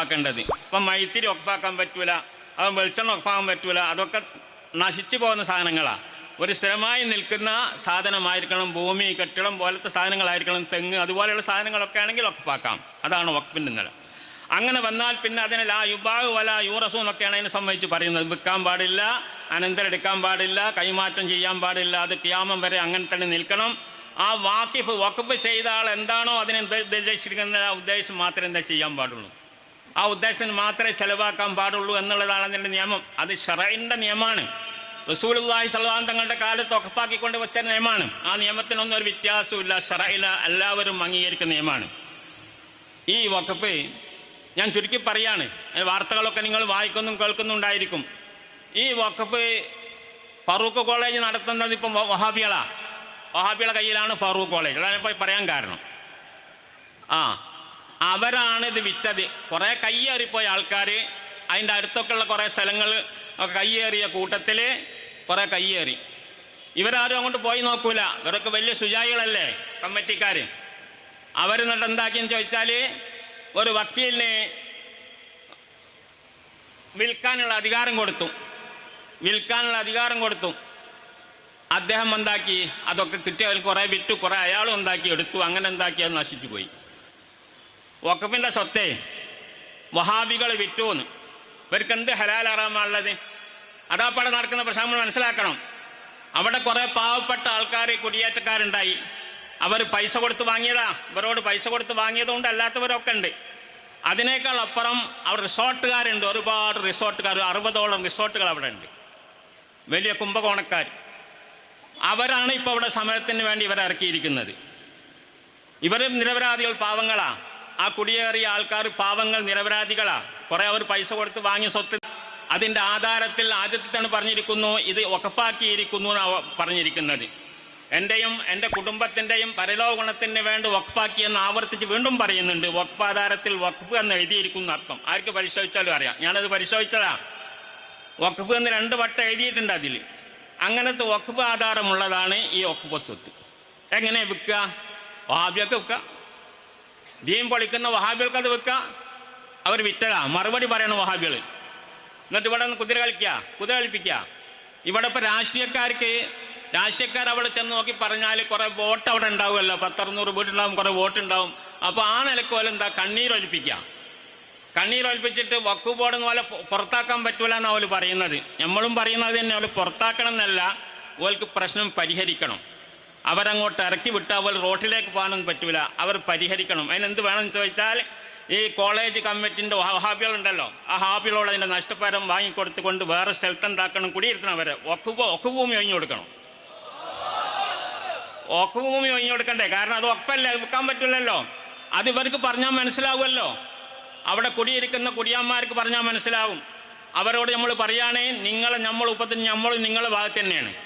ആക്കേണ്ടത് ഇപ്പം മൈത്തിരി ഒപ്പാക്കാൻ പറ്റൂല അപ്പം വെളിച്ചെണ്ണ ഒപ്പാക്കാൻ പറ്റൂല അതൊക്കെ നശിച്ചു പോകുന്ന സാധനങ്ങളാണ് ഒരു സ്ഥിരമായി നിൽക്കുന്ന സാധനമായിരിക്കണം ഭൂമി കെട്ടിടം പോലത്തെ സാധനങ്ങളായിരിക്കണം തെങ്ങ് അതുപോലെയുള്ള സാധനങ്ങളൊക്കെ ആണെങ്കിൽ ഒപ്പാക്കാം അതാണ് വഖഫിന്റെ നില. അങ്ങനെ വന്നാൽ പിന്നെ അതിനെ ലാ യുബാവ് വല യൂറസു എന്നൊക്കെയാണ് അതിനെ സംബന്ധിച്ച് പറയുന്നത്. വിൽക്കാൻ പാടില്ല അനന്തരം എടുക്കാൻ പാടില്ല കൈമാറ്റം ചെയ്യാൻ പാടില്ല അത് ക്യാമം വരെ അങ്ങനെ തന്നെ നിൽക്കണം. ആ വാക്കിഫ് വഖഫ് ചെയ്ത ആൾ എന്താണോ അതിനെ ഉദ്ദേശിച്ചിരിക്കുന്ന ഉദ്ദേശം മാത്രമേ എന്താ ചെയ്യാൻ പാടുള്ളൂ. ആ ഉദ്ദേശത്തിന് മാത്രമേ ചെലവാക്കാൻ പാടുള്ളൂ എന്നുള്ളതാണ് അതിന്റെ നിയമം. അത് ഷറൈന്റെ നിയമമാണ്. റസൂലുള്ളാഹി സ്വല്ലല്ലാഹു തങ്ങളുടെ കാലത്ത് ഒക്കഫാക്കിക്കൊണ്ട് വെച്ച നിയമമാണ്. ആ നിയമത്തിനൊന്നും ഒരു വ്യത്യാസമില്ല ഷറൈന എല്ലാവരും അംഗീകരിക്കുന്ന നിയമമാണ്. ഈ വഖഫ് ഞാൻ ചുരുക്കി പറയാണ്. വാർത്തകളൊക്കെ നിങ്ങൾ വായിക്കുന്നു കേൾക്കുന്നുണ്ടായിരിക്കും ഈ വഖഫ് ഫറൂഖ് കോളേജ് നടത്തുന്നത് ഇപ്പം വഹാബികളാ. വഹാബികളെ കയ്യിലാണ് ഫറൂഖ് കോളേജ്. അതാണ് ഇപ്പോൾ പറയാൻ കാരണം. ആ അവരാണ് ഇത് വിറ്റത്. കുറേ കയ്യേറിപ്പോയ ആൾക്കാർ അതിന്റെ അടുത്തൊക്കെ ഉള്ള കുറേ സ്ഥലങ്ങൾ കയ്യേറിയ കൂട്ടത്തിൽ കുറേ കയ്യേറി. ഇവരാരും അങ്ങോട്ട് പോയി നോക്കൂല. ഇവരൊക്കെ വലിയ സുജായികളല്ലേ കമ്മിറ്റിക്കാർ അവർ എന്നിട്ട് എന്താക്കിയെന്ന് ചോദിച്ചാൽ ഒരു വക്കീലിന് വിൽക്കാനുള്ള അധികാരം കൊടുത്തു. വിൽക്കാനുള്ള അധികാരം കൊടുത്തു. അദ്ദേഹം എന്താക്കി? അതൊക്കെ കിട്ടിയവർ കുറേ വിറ്റു. കുറേ അയാളും എന്താക്കി? എടുത്തു. അങ്ങനെ എന്താക്കി? അത് നശിച്ചു പോയി. വഖഫിന്റെ സ്വത്തെ വഹാബികൾ വിറ്റുവെന്ന് ഇവർക്ക് എന്ത് ഹലാലാറാമുള്ളത് അതാപ്പാടെ നടക്കുന്ന പ്രശ്നം നമ്മൾ മനസ്സിലാക്കണം. അവിടെ കുറേ പാവപ്പെട്ട ആൾക്കാർ കുടിയേറ്റക്കാരുണ്ടായി. അവർ പൈസ കൊടുത്ത് വാങ്ങിയതാ. ഇവരോട് പൈസ കൊടുത്ത് വാങ്ങിയതുകൊണ്ട് അല്ലാത്തവരൊക്കെ ഉണ്ട്. അതിനേക്കാൾ അപ്പുറം അവർ റിസോർട്ടുകാരുണ്ട്. ഒരുപാട് റിസോർട്ടുകാർ അറുപതോളം റിസോർട്ടുകൾ അവിടെ ഉണ്ട്. വലിയ കുംഭകോണക്കാർ അവരാണ് ഇപ്പോൾ അവിടെ സമരത്തിന് വേണ്ടി ഇവരെ ഇറക്കിയിരിക്കുന്നത്. ഇവരും നിരപരാധികൾ പാവങ്ങളാ. ആ കുടിയേറിയ ആൾക്കാർ പാവങ്ങൾ നിരപരാധികളാണ് കുറെ അവർ പൈസ കൊടുത്ത് വാങ്ങിയ സ്വത്ത്. അതിന്റെ ആധാരത്തിൽ ആദ്യത്തിൽ തന്നെ പറഞ്ഞിരിക്കുന്നു ഇത് വഖഫാക്കിയിരിക്കുന്നു എന്നാണ് പറഞ്ഞിരിക്കുന്നത്. എന്റെയും എന്റെ കുടുംബത്തിന്റെയും പരലോകണത്തിന് വേണ്ടി വഖഫാക്കി എന്ന് ആവർത്തിച്ച് വീണ്ടും പറയുന്നുണ്ട്. വഖഫ് ആധാരത്തിൽ വഖഫ് എന്ന് എഴുതിയിരിക്കുന്നു അർത്ഥം. ആർക്ക് പരിശോധിച്ചാലും അറിയാം. ഞാനത് പരിശോധിച്ചതാ. വഖഫ് എന്ന് രണ്ട് വട്ടം എഴുതിയിട്ടുണ്ട് അതിൽ. അങ്ങനത്തെ വഖഫ് ആധാരമുള്ളതാണ് ഈ വഖഫ് സ്വത്ത്. എങ്ങനെ വിൽക്കുക? ആദ്യമൊക്കെ വിൽക്കുക. ദീൻ പൊളിക്കുന്ന വഹാബികൾക്ക് അത് വെക്കുക അവർ വിറ്റതാ. മറുപടി പറയണം വഹാബികൾ എന്നിട്ട് ഇവിടെ നിന്ന് കുതിര കളിക്കുക കുതിര കളിപ്പിക്കുക ഇവിടെ ഇപ്പോൾ രാഷ്ട്രീയക്കാർക്ക് രാഷ്ട്രീയക്കാർ അവിടെ ചെന്ന് നോക്കി പറഞ്ഞാൽ കുറേ വോട്ട് അവിടെ ഉണ്ടാവുമല്ലോ. പത്തറുന്നൂറ് വീട്ടുണ്ടാവും കുറേ വോട്ട് ഉണ്ടാവും അപ്പോൾ ആ നിലയ്ക്ക് പോലെ എന്താ? കണ്ണീരൊലിപ്പിക്കുക കണ്ണീരൊലിപ്പിച്ചിട്ട് വക്കു ബോർഡ് പോലെ പുറത്താക്കാൻ പറ്റൂല എന്നാണ് അവർ പറയുന്നത്. നമ്മളും പറയുന്നത് തന്നെ. അവർ പുറത്താക്കണം എന്നല്ല അവർക്ക് പ്രശ്നം പരിഹരിക്കണം. അവരങ്ങോട്ട് ഇറക്കി വിട്ടാൽ അവർ റോട്ടിലേക്ക് പോകാനൊന്നും പറ്റൂല. അവർ പരിഹരിക്കണം. അതിനെന്ത് വേണമെന്ന് ചോദിച്ചാൽ ഈ കോളേജ് കമ്മിറ്റിന്റെ ഹാബികളുണ്ടല്ലോ ആ ഹാബികളോട് അതിന്റെ നഷ്ടപരം വാങ്ങിക്കൊടുത്തുകൊണ്ട് വേറെ സ്ഥലത്ത് എന്താക്കണം? കുടിയിരുത്തണം അവരെ. ഒക്കുഭൂ ഒക്കുഭൂമി ഒഴിഞ്ഞു കൊടുക്കണം. ഒക്കുഭൂമി ഒഴിഞ്ഞു കൊടുക്കണ്ടേ? കാരണം അത് ഒക്കല്ലേ വിൽക്കാൻ പറ്റില്ലല്ലോ. അത് ഇവർക്ക് പറഞ്ഞാൽ മനസ്സിലാവുമല്ലോ. അവിടെ കുടിയിരിക്കുന്ന കുടിയാന്മാർക്ക് പറഞ്ഞാൽ മനസ്സിലാവും. അവരോട് നമ്മൾ പറയുകയാണെങ്കിൽ നിങ്ങളെ നമ്മൾ ഉപ്പത്തിന് നമ്മൾ നിങ്ങളുടെ ഭാഗത്ത് തന്നെയാണ്.